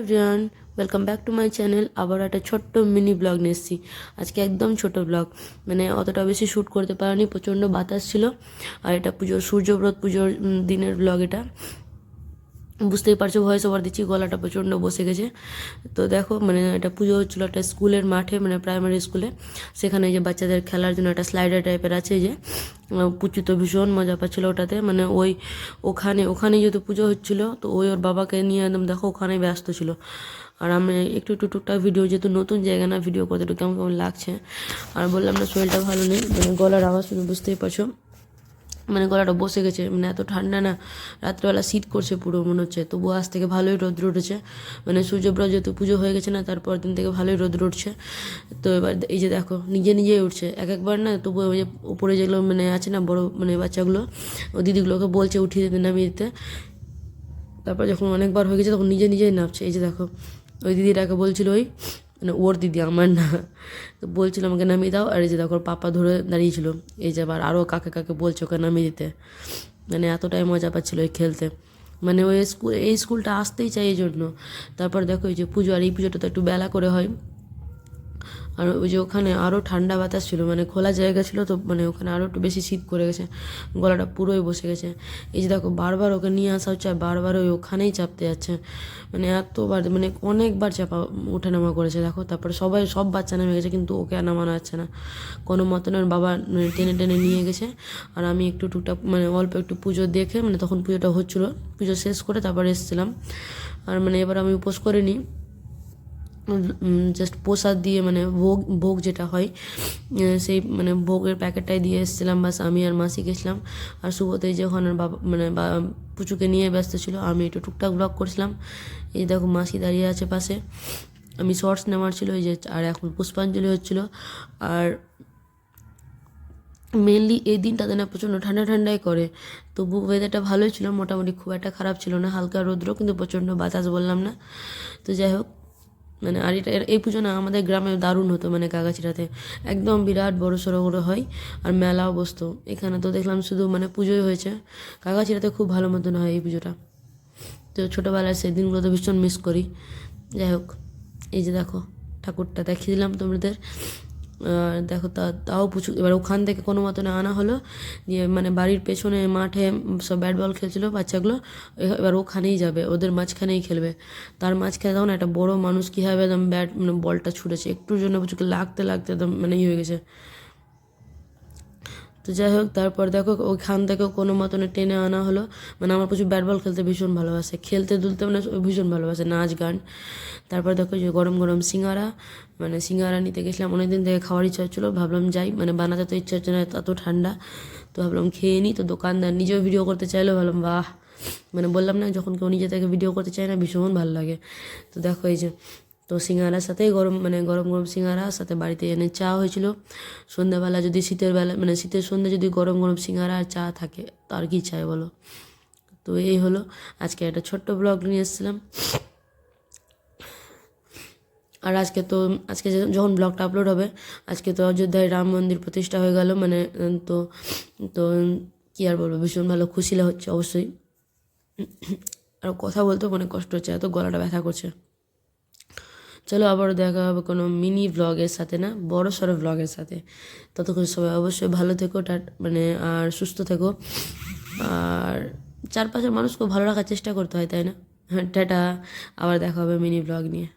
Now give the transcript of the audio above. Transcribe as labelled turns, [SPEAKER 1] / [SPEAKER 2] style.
[SPEAKER 1] Everyone welcome back to my channel আবার একটা ছোট্ট মিনি ব্লগ নিয়ে এসেছি। আজকে একদম ছোট ব্লগ মানে অতটা বেশি শ্যুট করতে পারিনি, প্রচণ্ড বাতাস ছিল। আর এটা পুজোর, সূর্যব্রত পুজোর দিনের ব্লগ এটা। বুঝতেই পারছ ভয়েস ওভার দিচ্ছি, গলাটা প্রচণ্ড বসে গেছে। তো দেখো মানে একটা পুজো হচ্ছিল একটা স্কুলের মাঠে মানে প্রাইমারি স্কুলে সেখানে যে বাচ্চাদের খেলার জন্য একটা স্লাইডার টাইপের আছে যে। পুচু তো ভীষণ মজা পাচ্ছিল ওটাতে। মানে ওই ওখানে ওখানে যেহেতু পুজো হচ্ছিল, তো ওই ওর বাবাকে নিয়ে একদম দেখো ওখানে ব্যস্ত ছিল। আর আমি একটু একটু টুকটাক ভিডিও যেহেতু নতুন জায়গা না ভিডিও করতে একটু কেমন কেমন লাগছে। আর বললাম না, শরীরটা ভালো নেই মানে গলার আওয়াজ তুমি বুঝতেই পারছ। মানে গলাটা বসে গেছে মানে এত ঠান্ডা না, রাত্রেবেলা শীত করছে পুরো, মনে হচ্ছে। তবুও আজ থেকে ভালোই রোদ্র উঠেছে মানে সূর্যব্রত যেহেতু পুজো হয়ে গেছে না, তারপর দিন থেকে ভালোই রোদ্র উঠছে তো এবার এই যে দেখো, নিজে নিজেই উঠছে। এক একবার না তবু ওই যে উপরে যেগুলো মানে আছে না, বড় মানে বাচ্চাগুলো, ও দিদিগুলোকে বলছে উঠিয়ে দিতে, নামিয়ে দিতে। তারপর যখন অনেকবার হয়ে গেছে, তখন নিজে নিজেই নামছে। এই যে দেখো, ওই দিদিটাকে বলছিল ওই মানে ওর দিদি আমার না। তো বলছিল আমাকে, নামিয়ে দাও। আর এই যে দেখো, পাপা ধরে দাঁড়িয়েছিল। এই যে আবার আরও কাকে কাকে বলছে ওকে নামিয়ে দিতে। মানে এতটাই মজা পাচ্ছিলো ওই খেলতে। মানে ওই স্কুল এই স্কুলটা আসতেই চাই এই জন্য। তারপর দেখো এই যে পুজো, আর এই পুজোটা তো একটু বেলা করে হয়। আর ওই যে ওখানে আরও ঠান্ডা বাতাস ছিল মানে খোলা জায়গা ছিল তো মানে ওখানে আরও একটু বেশি শীত করে গেছে, গলাটা পুরোই বসে গেছে। এই যে দেখো, বারবার ওকে নিয়ে আসা হচ্ছে আর বারবার ওই ওখানেই চাপতে যাচ্ছে। মানে এতবার মানে অনেকবার চাপা উঠে নামা করেছে, দেখো, তারপরে সবাই, সব বাচ্চা নেমে গেছে, কিন্তু ওকে আর নামানো যাচ্ছে না। কোনো মতন ওর বাবা মানে টেনে টেনে নিয়ে গেছে, আর আমি একটু টুকটাক মানে অল্প একটু পুজো দেখে মানে তখন পুজোটা হচ্ছিল, পুজো শেষ করে তারপর এসেছিলাম। আর মানে এবার আমি উপোস করে নিই। জাস্ট প্রসাদ দিয়ে মানে ভোগ ভোগ যেটা হয় সেই মানে ভোগের প্যাকেটটাই দিয়ে এসেছিলাম, বাস আমি আর মাসি গেছিলাম। আর শুভতেই যে ওখানে বাবা মানে পুচুকে নিয়ে ব্যস্ত ছিল, আমি একটু টুকটাক ব্লগ করছিলাম। এই দেখো মাসি দাঁড়িয়ে আছে পাশে। আমি শর্টস নেওয়ার ছিল, এই যে, আর এখন পুষ্পাঞ্জলি হচ্ছিল। আর মেনলি এই দিনটাতে না প্রচণ্ড ঠান্ডা ঠান্ডাই করে। তবু ওয়েদারটা ভালোই ছিল, মোটামুটি খুব একটা খারাপ ছিল না, হালকা রৌদ্র, কিন্তু প্রচণ্ড বাতাস বললাম না। তো যাই হোক মানে আর এটা, এই পুজো না, আমাদের গ্রামে দারুণ হতো মানে কাগাছিরাতে। একদম বিরাট বড় সড়ো করে হয় আর মেলাও বসতো। এখানে তো দেখলাম শুধু মানে পুজোই হয়েছে। কাগাছিরাতে খুব ভালো মতন হয় এই পুজোটা। তো ছোটোবেলায় সেই দিনগুলো তো ভীষণ মিস করি। যাই হোক, এই যে দেখো, ঠাকুরটা দেখিয়ে দিলাম তোমাদের। দেখো তা তাও পুচু এবার ওখান থেকে কোনো মতনে আনা হলো। দিয়ে মানে বাড়ির পেছনে মাঠে সব ব্যাট বল খেলছিলো বাচ্চাগুলো। এবার ওখানেই যাবে। ওদের মাঝখানেই খেলবে। তার মাঝখানে তখন একটা বড় মানুষ কীভাবে একদম ব্যাট মানে বলটা ছুটেছে একটুর জন্য পুচুকে লাগতে লাগতে একদম মানে ইয়ে হয়ে গেছে। তো যাই হোক, তারপর দেখো, ওইখান থেকেও কোনো মতনে টেনে আনা হলো। মানে আমার প্রচুর ব্যাট বল খেলতে ভীষণ ভালোবাসে। খেলতে দুলতে মানে ভীষণ ভালোবাসে, নাচ, গান। তারপর দেখো যে গরম গরম সিঙ্গারা। মানে সিঙ্গারা নিতে গেছিলাম, অনেকদিন থেকে খাওয়ার ইচ্ছা হচ্ছিল, ভাবলাম যাই। মানে বানাতে তো ইচ্ছা হচ্ছে না, এত ঠান্ডা। তো ভাবলাম খেয়ে নিই তো দোকানদার নিজেও ভিডিও করতে চাইলেও ভাবলাম বাহ। মানে বললাম না, যখন কেউ নিজে থেকে ভিডিও করতে চায় না, ভীষণ ভালো লাগে। তো দেখো এই যে তো সিঙ্গারার সাথে গরম মানে গরম গরম সিঙ্গারা, সাথে বাড়িতে এনে চা হয়েছিল। সন্ধ্যাবেলা যদি শীতের বেলা মানে শীতের সন্ধ্যে যদি গরম গরম সিঙ্গারা আর চা থাকে তো আর কি চাই বলো? তো এই হলো আজকে একটা ছোট্ট ব্লগ নিয়ে এসেছিলাম। আর আজকে তো, আজকে যখন ব্লগটা আপলোড হবে, আজকে তো অযোধ্যায় রাম মন্দির প্রতিষ্ঠা হয়ে গেল মানে তো তো কি আর বলব, ভীষণ ভালো খুশি হচ্ছে অবশ্যই। আর কথা বলতেও অনেক কষ্ট হচ্ছে, এত গলাটা ব্যথা করছে। চলো আবারও দেখা হবে কোনো মিনি ব্লগের সাথে না, বড় সড়ো ব্লগের সাথে। ততক্ষণ সবাই অবশ্যই ভালো থেকো মানে আর সুস্থ থেকো। আর চারপাশের মানুষকেও ভালো রাখার চেষ্টা করতে হয়, তাই না? হ্যাঁ টাটা, আবার দেখা হবে মিনি ব্লগ নিয়ে।